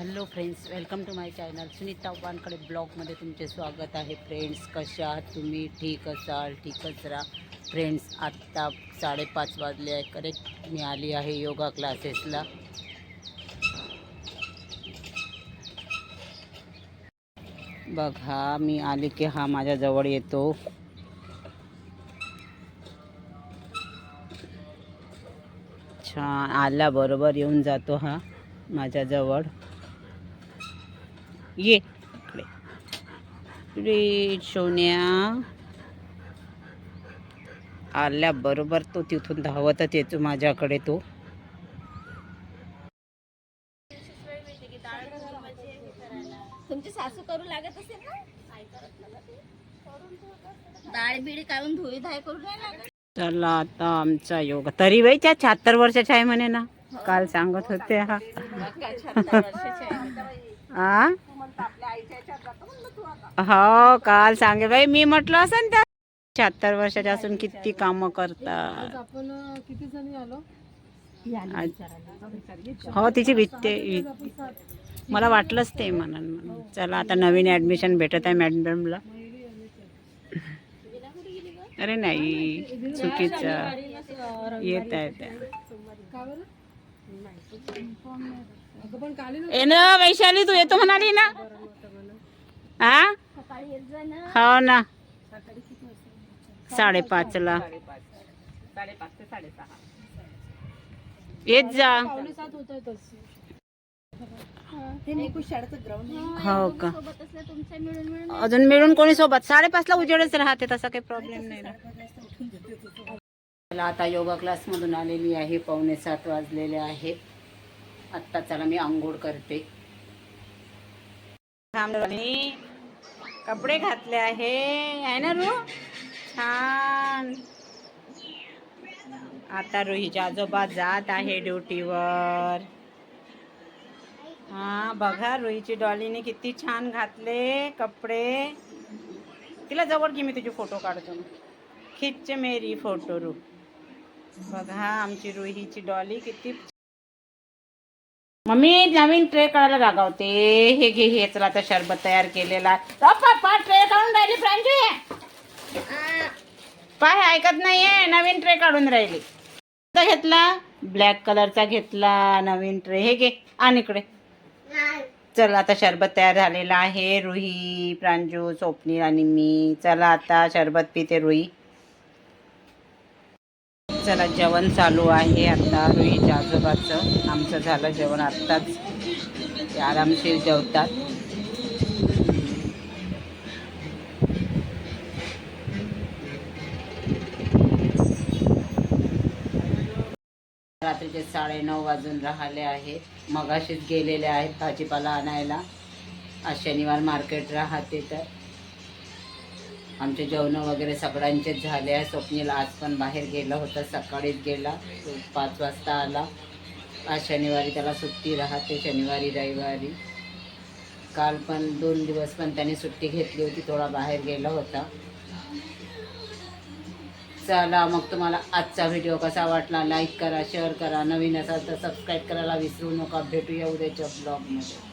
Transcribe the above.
Hello friends welcome to my channel Sunita Wankade ब्लॉगमध्ये तुमचे स्वागत आहे. फ्रेंड्स कशा आहात तुम्ही? ठीक असाल? ठीकच राहा. फ्रेंड्स आत्ता साडेपाच वाजले आहे. करेक्ट मी आली आहे योगा क्लासेसला बघा मी आले की हा माझ्याजवळ येतो. छान आल्याबरोबर येऊन जातो हा माझ्याजवळ ये. इकडे रे सोन्या. आल्याबरोबर तो तिथून धावतच येतो माझ्याकडे तो. तुमची सासू करू लागत असेल ना? डाळ बिडी काढून धुई धाय करू नाही लागत? चला आता आमचा योगा. तरी बाई त्या शहात्तर वर्षाच्या आहे म्हणे ना. काल सांगत होते हा आ? हो काल सांगे बाई मी म्हटलं असं त्या शहात्तर वर्षाच्या असून किती कामं करतात. आपण किती जणी आलो? हो तिची वित्ते मला वाटलंच ते म्हणून. म्हणून चला आता नवीन ॲडमिशन भेटत आहे मॅडमला अरे नाही चुकीचं. येत आहे त्या. काली ना ए ना वैशाली तू येतो म्हणाली ना. हा? ना. हो ना साडेपाचला येत जा. हो का? सोबत असल्या तुमच्या मिळून मिळून अजून मिळून कोणी सोबत? साडेपाचला उजेडच राहते तसा काही प्रॉब्लेम नाही आता योगा क्लासमधून आलेली आहे पावणे सात वाजलेले आहेत आत्ता चला मी आंघोळ करते. कपडे घातले आहे. आहे ना रू? छान. आता रुहीच्या आजोबा जात आहे ड्युटीवर. हा बघा रुईची डॉलीने किती छान घातले कपडे. तिला जवळ घे मी तुझे फोटो काढतो. खिच्च मेरी फोटो रू. बघा आमची रुहीची डॉली किती मम्मी नवीन ट्रे काढायला रागावते हे घे हे चला आता शरबत तयार केलेला. पप्पा ट्रे काढून राहिली प्रांजू. पाय ऐकत नाहीये नवीन ट्रे काढून राहिली. घेतला? ब्लॅक कलरचा घेतला नवीन ट्रे. हे घे आण इकडे. चल आता शरबत तयार झालेला आहे रुही प्रांजू स्वप्नील आणि मी. चला आता शरबत पिते रुही चला जेवण चालू आहे आता रुहीच्या आजोबाचं. आमचं झालं जेवण आत्ताच. ते आरामशीर जेवतात. रात्रीचे साडेनऊ वाजून राहिले आहेत मगाशीच गेलेले आहेत भाजीपाला आणायला. आज शनिवार मार्केट राहते तर. आमचे जेवणं वगैरे सगळ्यांचेच झाले आहे. स्वप्नील आज पण बाहेर गेला होता सकाळीच गेला. तो पाच वाजता आला. आज शनिवारी त्याला सुट्टी राहते शनिवारी रविवारी. काल पण दोन दिवस पण त्याने सुट्टी घेतली होती थोडा बाहेर गेला होता. चला मग तुम्हाला आजचा व्हिडिओ कसा वाटला? लाईक करा शेअर करा. नवीन असाल तर सबस्क्राईब करायला विसरू नका. भेटूया उद्याच्या ब्लॉगमध्ये